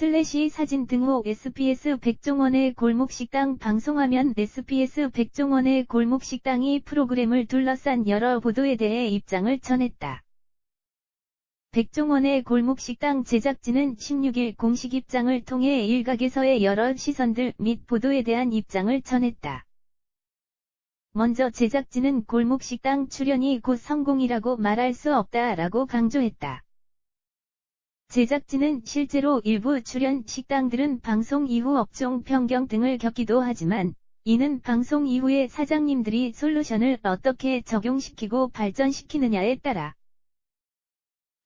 슬래시 사진 등호 SBS 백종원의 골목식당 방송화면 SBS 백종원의 골목식당이 프로그램을 둘러싼 여러 보도에 대해 입장을 전했다. 백종원의 골목식당 제작진은 16일 공식 입장을 통해 일각에서의 여러 시선들 및 보도에 대한 입장을 전했다. 먼저 제작진은 골목식당 출연이 곧 성공이라고 말할 수 없다라고 강조했다. 제작진은 실제로 일부 출연 식당들은 방송 이후 업종 변경 등을 겪기도 하지만 이는 방송 이후에 사장님들이 솔루션을 어떻게 적용시키고 발전시키느냐에 따라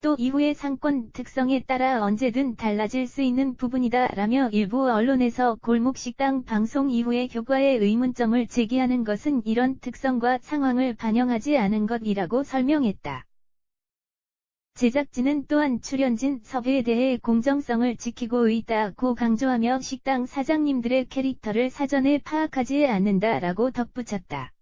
또 이후의 상권 특성에 따라 언제든 달라질 수 있는 부분이다 라며 일부 언론에서 골목식당 방송 이후의 효과에 의문점을 제기하는 것은 이런 특성과 상황을 반영하지 않은 것이라고 설명했다. 제작진은 또한 출연진 섭외에 대해 공정성을 지키고 있다고 강조하며 식당 사장님들의 캐릭터를 사전에 파악하지 않는다라고 덧붙였다.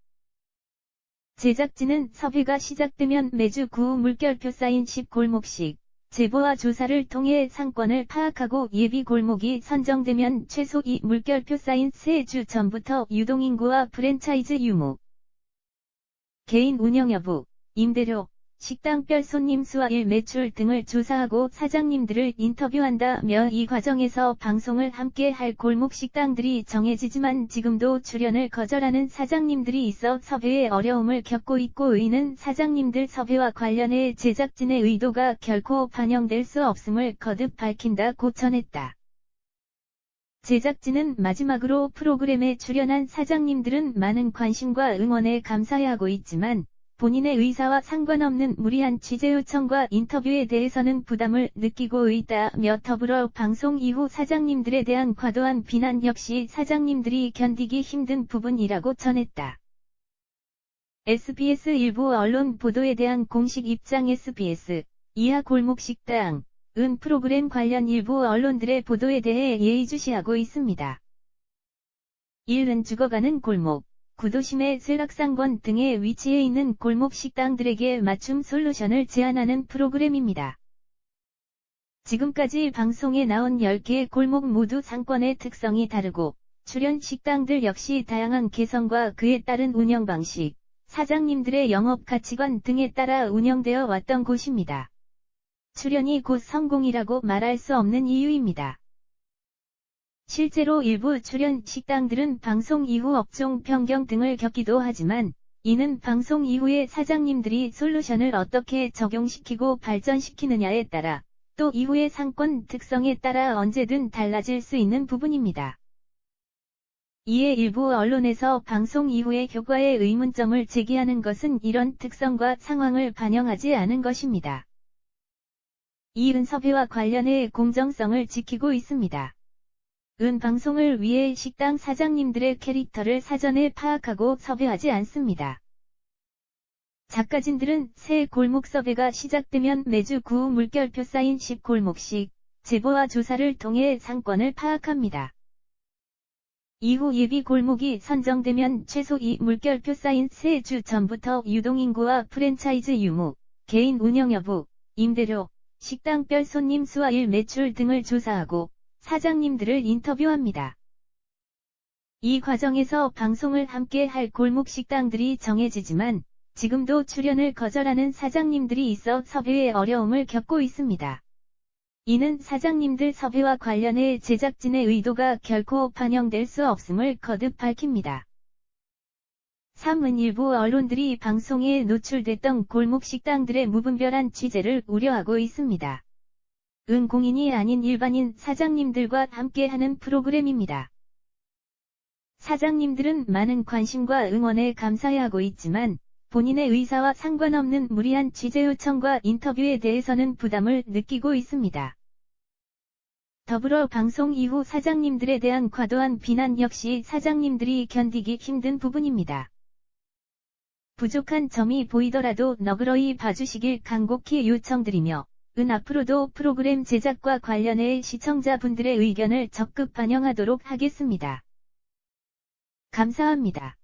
제작진은 섭외가 시작되면 매주 구 물결표 쌓인 10골목씩 제보와 조사를 통해 상권을 파악하고 예비 골목이 선정되면 최소 2 물결표 쌓인 3주 전부터 유동인구와 프랜차이즈 유무, 개인 운영 여부, 임대료, 식당별 손님 수와 일 매출 등을 조사하고 사장님들을 인터뷰한다며 이 과정에서 방송을 함께 할 골목 식당들이 정해지지만 지금도 출연을 거절하는 사장님들이 있어 섭외에 어려움을 겪고 있고 이는 사장님들 섭외와 관련해 제작진의 의도가 결코 반영될 수 없음을 거듭 밝힌다고 전했다. 제작진은 마지막으로 프로그램에 출연한 사장님들은 많은 관심과 응원에 감사해하고 있지만 본인의 의사와 상관없는 무리한 취재 요청과 인터뷰에 대해서는 부담을 느끼고 있다며 더불어 방송 이후 사장님들에 대한 과도한 비난 역시 사장님들이 견디기 힘든 부분이라고 전했다. SBS 일부 언론 보도에 대한 공식 입장 SBS 이하 골목식당 은 프로그램 관련 일부 언론들의 보도에 대해 예의주시하고 있습니다. 1은 죽어가는 골목 구도심의 슬락상권 등에 위치해 있는 골목 식당들에게 맞춤 솔루션을 제안하는 프로그램입니다. 지금까지 방송에 나온 10개의 골목 모두 상권의 특성이 다르고 출연 식당들 역시 다양한 개성과 그에 따른 운영 방식, 사장님들의 영업 가치관 등에 따라 운영되어 왔던 곳입니다. 출연이 곧 성공이라고 말할 수 없는 이유입니다. 실제로 일부 출연 식당들은 방송 이후 업종 변경 등을 겪기도 하지만 이는 방송 이후에 사장님들이 솔루션을 어떻게 적용시키고 발전시키느냐에 따라 또 이후의 상권 특성에 따라 언제든 달라질 수 있는 부분입니다. 이에 일부 언론에서 방송 이후의 효과에 의문점을 제기하는 것은 이런 특성과 상황을 반영하지 않은 것입니다. 이은 섭외와 관련해 공정성을 지키고 있습니다. 은 방송을 위해 식당 사장님들의 캐릭터를 사전에 파악하고 섭외하지 않습니다. 작가진들은 새 골목 섭외가 시작되면 매주 구 물결표 쌓인 10골목씩 제보와 조사를 통해 상권을 파악합니다. 이후 예비 골목이 선정되면 최소 2 물결표 쌓인 3주 전부터 유동인구와 프랜차이즈 유무, 개인 운영 여부, 임대료, 식당별 손님 수와 일 매출 등을 조사하고 사장님들을 인터뷰합니다. 이 과정에서 방송을 함께 할 골목 식당들이 정해지지만 지금도 출연을 거절하는 사장님들이 있어 섭외에 어려움을 겪고 있습니다. 이는 사장님들 섭외와 관련해 제작진의 의도가 결코 반영될 수 없음을 거듭 밝힙니다. 3은 일부 언론들이 방송에 노출됐던 골목 식당들의 무분별한 취재를 우려하고 있습니다. 은 공인이 아닌 일반인 사장님들과 함께하는 프로그램입니다. 사장님들은 많은 관심과 응원에 감사해 하고 있지만 본인의 의사와 상관없는 무리한 취재 요청과 인터뷰에 대해서는 부담을 느끼고 있습니다. 더불어 방송 이후 사장님들에 대한 과도한 비난 역시 사장님들이 견디기 힘든 부분입니다. 부족한 점이 보이더라도 너그러이 봐주시길 간곡히 요청드리며 은 앞으로도 프로그램 제작과 관련해 시청자분들의 의견을 적극 반영하도록 하겠습니다. 감사합니다.